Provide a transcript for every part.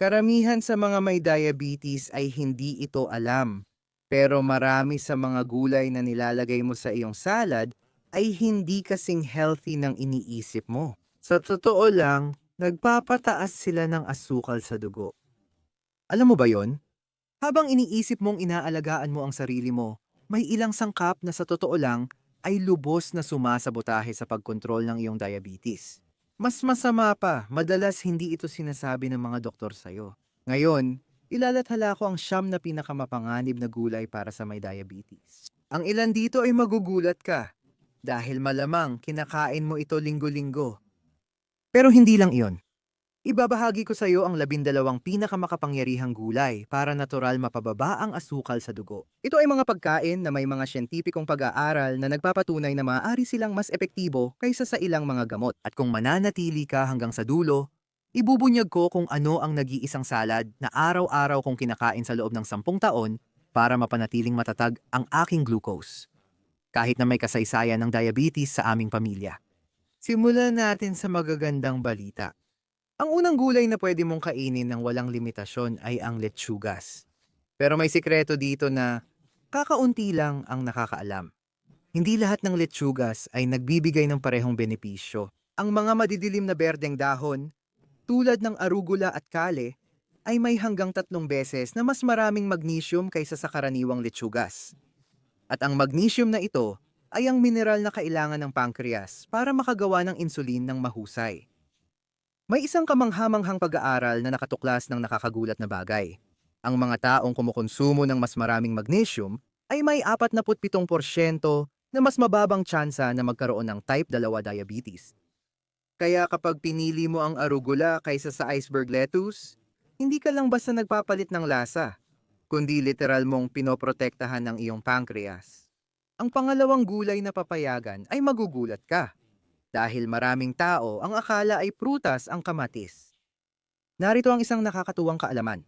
Karamihan sa mga may diabetes ay hindi ito alam. Pero marami sa mga gulay na nilalagay mo sa iyong salad ay hindi kasing healthy ng iniisip mo. Sa totoo lang, nagpapataas sila ng asukal sa dugo. Alam mo ba yon? Habang iniisip mong inaalagaan mo ang sarili mo, may ilang sangkap na sa totoo lang ay lubos na sumasabotahe sa pagkontrol ng iyong diabetes. Mas masama pa, madalas hindi ito sinasabi ng mga doktor sa'yo. Ngayon, ilalathala ko ang siyam na pinakamapanganib na gulay para sa may diabetes. Ang ilan dito ay magugulat ka dahil malamang kinakain mo ito linggo-linggo. Pero hindi lang iyon. Ibabahagi ko sa iyo ang labindalawang pinakamakapangyarihang gulay para natural mapababa ang asukal sa dugo. Ito ay mga pagkain na may mga siyentipikong pag-aaral na nagpapatunay na maaari silang mas epektibo kaysa sa ilang mga gamot. At kung mananatili ka hanggang sa dulo, ibubunyag ko kung ano ang nag-iisang salad na araw-araw kong kinakain sa loob ng sampung taon para mapanatiling matatag ang aking glucose. Kahit na may kasaysayan ng diabetes sa aming pamilya. Simulan natin sa magagandang balita. Ang unang gulay na pwede mong kainin ng walang limitasyon ay ang letsugas. Pero may sikreto dito na kakaunti lang ang nakakaalam. Hindi lahat ng letsugas ay nagbibigay ng parehong benepisyo. Ang mga madidilim na berdeng dahon, tulad ng arugula at kale, ay may hanggang tatlong beses na mas maraming magnesium kaysa sa karaniwang letsugas. At ang magnesium na ito ay ang mineral na kailangan ng pancreas para makagawa ng insulin ng mahusay. May isang kamanghamanghang pag-aaral na nakatuklas ng nakakagulat na bagay. Ang mga taong kumukonsumo ng mas maraming magnesium ay may 47% na mas mababang tsansa na magkaroon ng type 2 diabetes. Kaya kapag pinili mo ang arugula kaysa sa iceberg lettuce, hindi ka lang basta nagpapalit ng lasa, kundi literal mong pinoprotektahan ng iyong pancreas. Ang pangalawang gulay na papayagan ay magugulat ka dahil maraming tao ang akala ay prutas ang kamatis. Narito ang isang nakakatuwang kaalaman.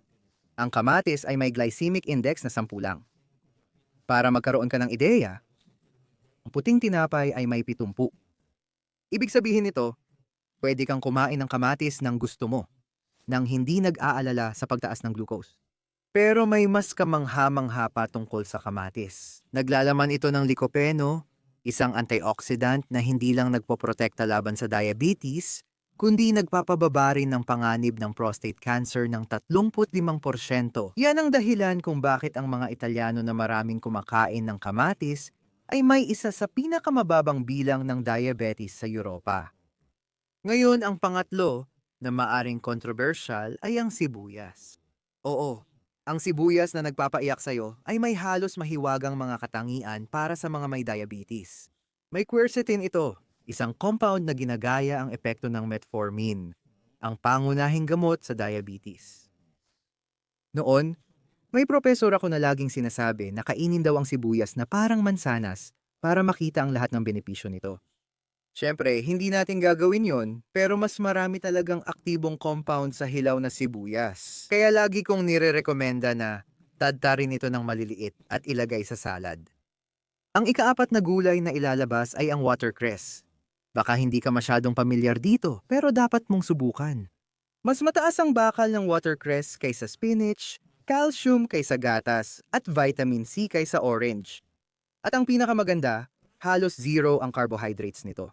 Ang kamatis ay may glycemic index na 10 lang. Para magkaroon ka ng ideya, ang puting tinapay ay may 70. Ibig sabihin nito, pwede kang kumain ng kamatis ng gusto mo, nang hindi nag-aalala sa pagtaas ng glucose. Pero may mas kamangha-mangha pa tungkol sa kamatis. Naglalaman ito ng likopeno, isang antioxidant na hindi lang nagpoprotekta laban sa diabetes, kundi nagpapababa rin ng panganib ng prostate cancer ng 35%. Yan ang dahilan kung bakit ang mga Italiano na maraming kumakain ng kamatis ay may isa sa pinakamababang bilang ng diabetes sa Europa. Ngayon, ang pangatlo na maaring controversial ay ang sibuyas. Oo, ang sibuyas na nagpapaiyak sa'yo ay may halos mahiwagang mga katangian para sa mga may diabetes. May quercetin ito, isang compound na ginagaya ang epekto ng metformin, ang pangunahing gamot sa diabetes. Noon, may propesor ako na laging sinasabi na kainin daw ang sibuyas na parang mansanas para makita ang lahat ng benepisyo nito. Siyempre, hindi natin gagawin yon, pero mas marami talagang aktibong compound sa hilaw na sibuyas. Kaya lagi kong nire-recommenda na tadtarin ito ng maliliit at ilagay sa salad. Ang ikaapat na gulay na ilalabas ay ang watercress. Baka hindi ka masyadong pamilyar dito, pero dapat mong subukan. Mas mataas ang bakal ng watercress kaysa spinach, calcium kaysa gatas, at vitamin C kaysa orange. At ang pinakamaganda, halos zero ang carbohydrates nito.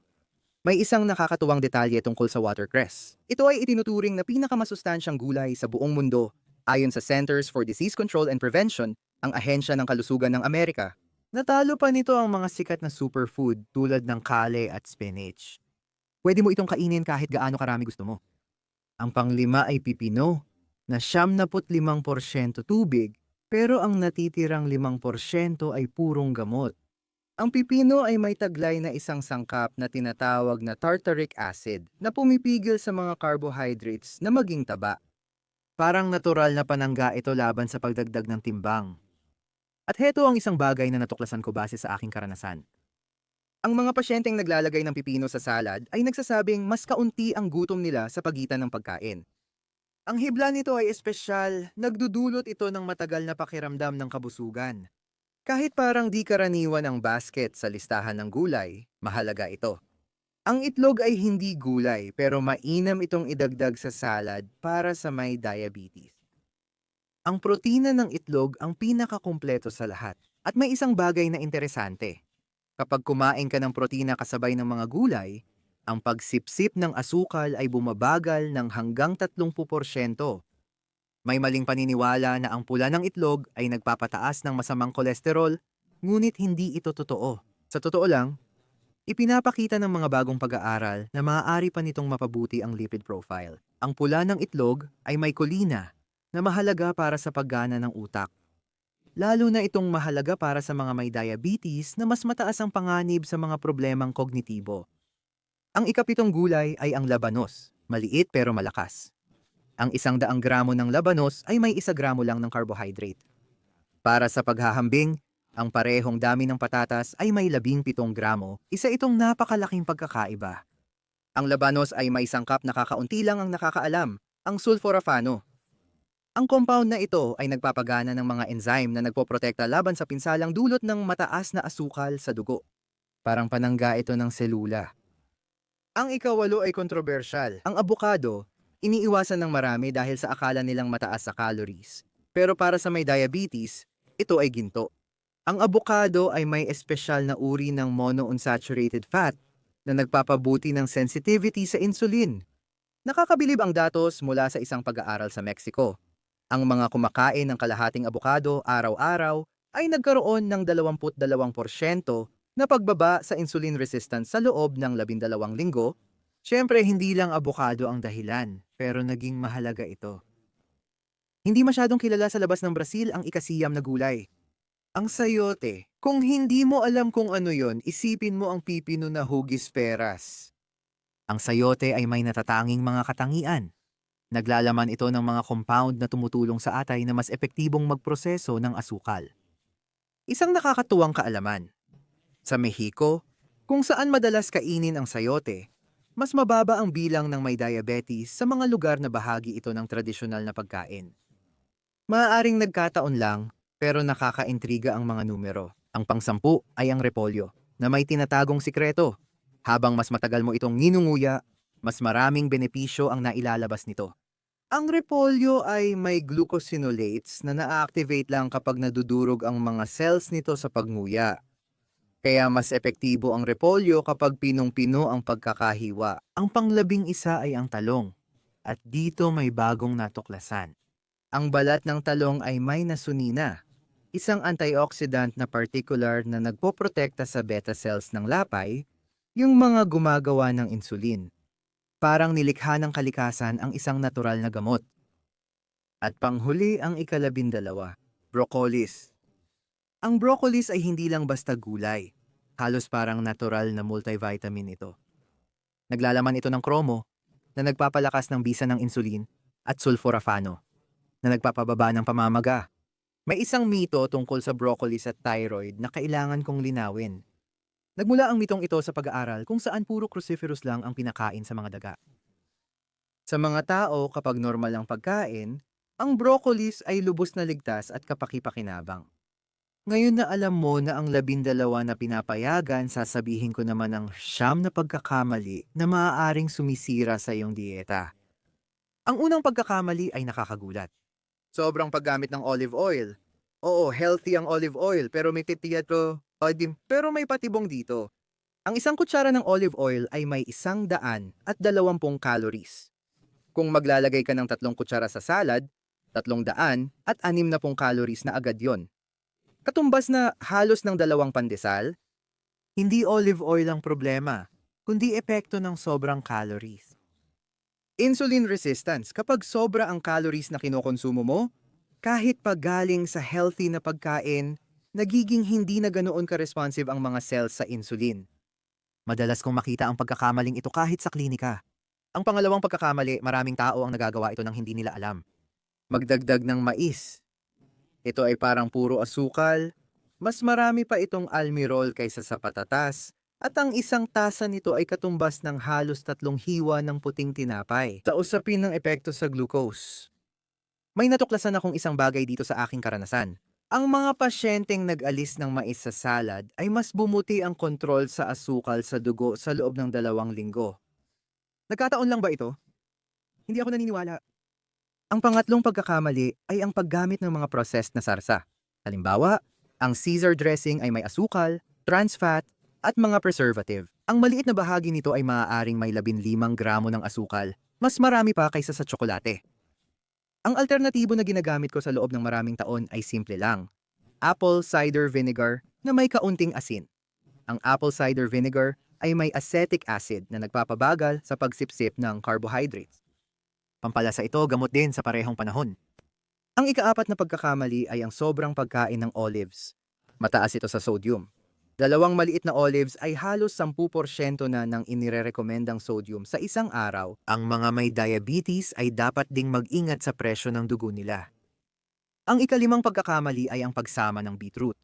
May isang nakakatuwang detalye tungkol sa watercress. Ito ay itinuturing na pinakamasustansyang gulay sa buong mundo ayon sa Centers for Disease Control and Prevention, ang ahensya ng kalusugan ng Amerika. Natalo pa nito ang mga sikat na superfood tulad ng kale at spinach. Pwede mo itong kainin kahit gaano karami gusto mo. Ang panglima ay pipino, na 75% tubig, pero ang natitirang 5% ay purong gamot. Ang pipino ay may taglay na isang sangkap na tinatawag na tartaric acid na pumipigil sa mga carbohydrates na maging taba. Parang natural na panangga ito laban sa pagdagdag ng timbang. At heto ang isang bagay na natuklasan ko base sa aking karanasan. Ang mga pasyenteng naglalagay ng pipino sa salad ay nagsasabing mas kaunti ang gutom nila sa pagitan ng pagkain. Ang hibla nito ay espesyal, nagdudulot ito ng matagal na pakiramdam ng kabusugan. Kahit parang di karaniwan ang basket sa listahan ng gulay, mahalaga ito. Ang itlog ay hindi gulay pero mainam itong idagdag sa salad para sa may diabetes. Ang protina ng itlog ang pinakakumpleto sa lahat. At may isang bagay na interesante. Kapag kumain ka ng protina kasabay ng mga gulay, ang pagsipsip ng asukal ay bumabagal ng hanggang 30%. May maling paniniwala na ang pula ng itlog ay nagpapataas ng masamang kolesterol, ngunit hindi ito totoo. Sa totoo lang, ipinapakita ng mga bagong pag-aaral na maaari pa nitong mapabuti ang lipid profile. Ang pula ng itlog ay may kolina na mahalaga para sa paggana ng utak. Lalo na itong mahalaga para sa mga may diabetes na mas mataas ang panganib sa mga problemang kognitibo. Ang ikapitong gulay ay ang labanos, maliit pero malakas. Ang isang daang gramo ng labanos ay may isa gramo lang ng carbohydrate. Para sa paghahambing, ang parehong dami ng patatas ay may labing pitong gramo, isa itong napakalaking pagkakaiba. Ang labanos ay may sangkap na kakaunti lang ang nakakaalam, ang sulforafano. Ang compound na ito ay nagpapagana ng mga enzyme na nagpoprotekta laban sa pinsalang dulot ng mataas na asukal sa dugo. Parang panangga ito ng selula. Ang ikawalo ay kontrobersyal. Ang abukado, iniiwasan ng marami dahil sa akala nilang mataas sa calories. Pero para sa may diabetes, ito ay ginto. Ang abukado ay may espesyal na uri ng monounsaturated fat na nagpapabuti ng sensitivity sa insulin. Nakakabilib ang datos mula sa isang pag-aaral sa Mexico. Ang mga kumakain ng kalahating abukado araw-araw ay nagkaroon ng 22% na pagbaba sa insulin resistance sa loob ng 12 linggo. Siyempre, hindi lang abukado ang dahilan, pero naging mahalaga ito. Hindi masyadong kilala sa labas ng Brazil ang ikasiyam na gulay. Ang sayote. Kung hindi mo alam kung ano yon, isipin mo ang pipino na hugis peras. Ang sayote ay may natatanging mga katangian. Naglalaman ito ng mga compound na tumutulong sa atay na mas epektibong magproseso ng asukal. Isang nakakatuwang kaalaman. Sa Mexico, kung saan madalas kainin ang sayote, mas mababa ang bilang ng may diabetes sa mga lugar na bahagi ito ng tradisyonal na pagkain. Maaaring nagkataon lang, pero nakakaintriga ang mga numero. Ang pangsampu ay ang repolyo, na may tinatagong sikreto. Habang mas matagal mo itong ninunguya, mas maraming benepisyo ang nailalabas nito. Ang repolyo ay may glucosinolates na na-activate lang kapag nadudurog ang mga cells nito sa pagnguya. Kaya mas epektibo ang repolyo kapag pinong-pino ang pagkakahiwa. Ang panglabing isa ay ang talong. At dito may bagong natuklasan. Ang balat ng talong ay may nasunina, isang antioxidant na particular na nagpoprotekta sa beta cells ng lapay, yung mga gumagawa ng insulin. Parang nilikha ng kalikasan ang isang natural na gamot. At panghuli ang ikalabindalawa, broccolis. Ang broccolis ay hindi lang basta gulay. Halos parang natural na multivitamin ito. Naglalaman ito ng kromo na nagpapalakas ng bisa ng insulin at sulforafano na nagpapababa ng pamamaga. May isang mito tungkol sa broccolis at thyroid na kailangan kong linawin. Nagmula ang mitong ito sa pag-aaral kung saan puro cruciferous lang ang pinakain sa mga daga. Sa mga tao, kapag normal ang pagkain, ang broccolis ay lubos na ligtas at kapakipakinabang. Ngayon na alam mo na ang labindalawa na pinapayagan, sasabihin ko naman ang siyam na pagkakamali na maaaring sumisira sa iyong dieta. Ang unang pagkakamali ay nakakagulat. Sobrang paggamit ng olive oil. Oo, healthy ang olive oil pero may titiyato, odim, pero may patibong dito. Ang isang kutsara ng olive oil ay may isang daan at dalawampung calories. Kung maglalagay ka ng tatlong kutsara sa salad, tatlong daan at anim na pong calories na agad yon. Katumbas na halos ng dalawang pandesal, hindi olive oil ang problema, kundi epekto ng sobrang calories. Insulin resistance. Kapag sobra ang calories na kinokonsumo mo, kahit pag galing sa healthy na pagkain, nagiging hindi na ganoon ka-responsive ang mga cells sa insulin. Madalas kong makita ang pagkakamaling ito kahit sa klinika. Ang pangalawang pagkakamali, maraming tao ang nagagawa ito nang hindi nila alam. Magdagdag ng mais. Ito ay parang puro asukal. Mas marami pa itong almirol kaysa sa patatas at ang isang tasa nito ay katumbas ng halos tatlong hiwa ng puting tinapay. Sa usapin ng epekto sa glucose. May natuklasan akong isang bagay dito sa aking karanasan. Ang mga pasyenteng nag-alis ng mais sa salad ay mas bumuti ang kontrol sa asukal sa dugo sa loob ng dalawang linggo. Nagkataon lang ba ito? Hindi ako naniniwala. Ang pangatlong pagkakamali ay ang paggamit ng mga processed na sarsa. Halimbawa, ang Caesar dressing ay may asukal, trans fat, at mga preservative. Ang maliit na bahagi nito ay maaaring may 15 gramo ng asukal, mas marami pa kaysa sa tsokolate. Ang alternatibo na ginagamit ko sa loob ng maraming taon ay simple lang. Apple cider vinegar na may kaunting asin. Ang apple cider vinegar ay may acetic acid na nagpapabagal sa pagsipsip ng carbohydrates. Pampalasa ito gamot din sa parehong panahon. Ang ikaapat na pagkakamali ay ang sobrang pagkain ng olives. Mataas ito sa sodium. Dalawang maliit na olives ay halos 10% na ng inirerekomendang sodium sa isang araw. Ang mga may diabetes ay dapat ding mag-ingat sa presyo ng dugo nila. Ang ikalimang pagkakamali ay ang pagsama ng beetroot.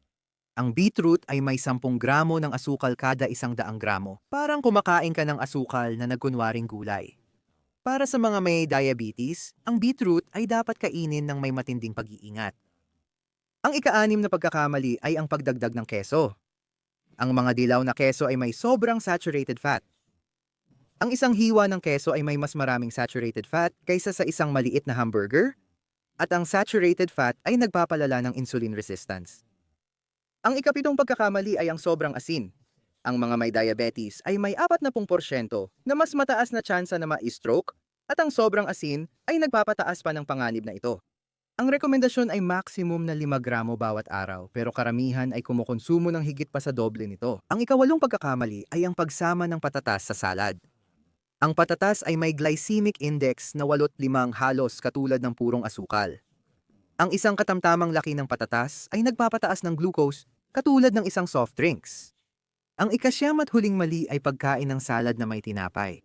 Ang beetroot ay may 10 gramo ng asukal kada isang daang gramo. Parang kumakain ka ng asukal na nagkunwaring gulay. Para sa mga may diabetes, ang beetroot ay dapat kainin ng may matinding pag-iingat. Ang ikaanim na pagkakamali ay ang pagdagdag ng keso. Ang mga dilaw na keso ay may sobrang saturated fat. Ang isang hiwa ng keso ay may mas maraming saturated fat kaysa sa isang maliit na hamburger, at ang saturated fat ay nagpapalala ng insulin resistance. Ang ikapitong pagkakamali ay ang sobrang asin. Ang mga may diabetes ay may 40% na mas mataas na tsansa na ma-stroke at ang sobrang asin ay nagpapataas pa ng panganib na ito. Ang rekomendasyon ay maximum na 5 gramo bawat araw pero karamihan ay kumukonsumo ng higit pa sa doble nito. Ang ikawalong pagkakamali ay ang pagsama ng patatas sa salad. Ang patatas ay may glycemic index na 85 halos katulad ng purong asukal. Ang isang katamtamang laki ng patatas ay nagpapataas ng glucose katulad ng isang soft drinks. Ang ikasyam at huling mali ay pagkain ng salad na may tinapay.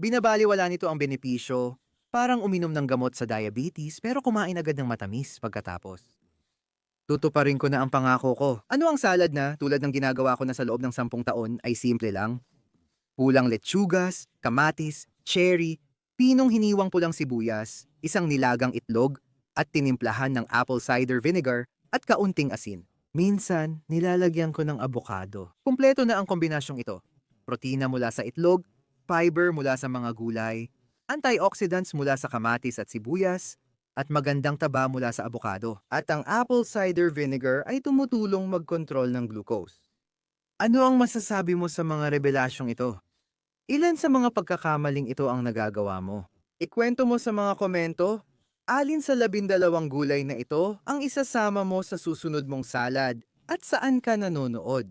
Binabaliwala nito ang benepisyo Parang uminom ng gamot sa diabetes pero kumain agad ng matamis pagkatapos. Tutuparin ko na ang pangako ko. Ano ang salad na, tulad ng ginagawa ko na sa loob ng sampung taon, ay simple lang? Pulang letsugas, kamatis, cherry, pinong hiniwang pulang sibuyas, isang nilagang itlog, at tinimplahan ng apple cider vinegar at kaunting asin. Minsan, nilalagyan ko ng abokado. Kumpleto na ang kombinasyong ito. Protina mula sa itlog, fiber mula sa mga gulay, antioxidants mula sa kamatis at sibuyas, at magandang taba mula sa abokado. At ang apple cider vinegar ay tumutulong mag-control ng glucose. Ano ang masasabi mo sa mga revelasyong ito? Ilan sa mga pagkakamaling ito ang nagagawa mo? Ikwento mo sa mga komento, alin sa labindalawang gulay na ito ang isasama mo sa susunod mong salad at saan ka nanonood?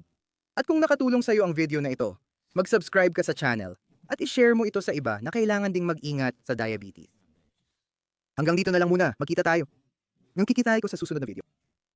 At kung nakatulong sa iyo ang video na ito, mag-subscribe ka sa channel at i-share mo ito sa iba na kailangan ding mag-ingat sa diabetes. Hanggang dito na lang muna. Magkita tayo. Nang kikitay ko sa susunod na video.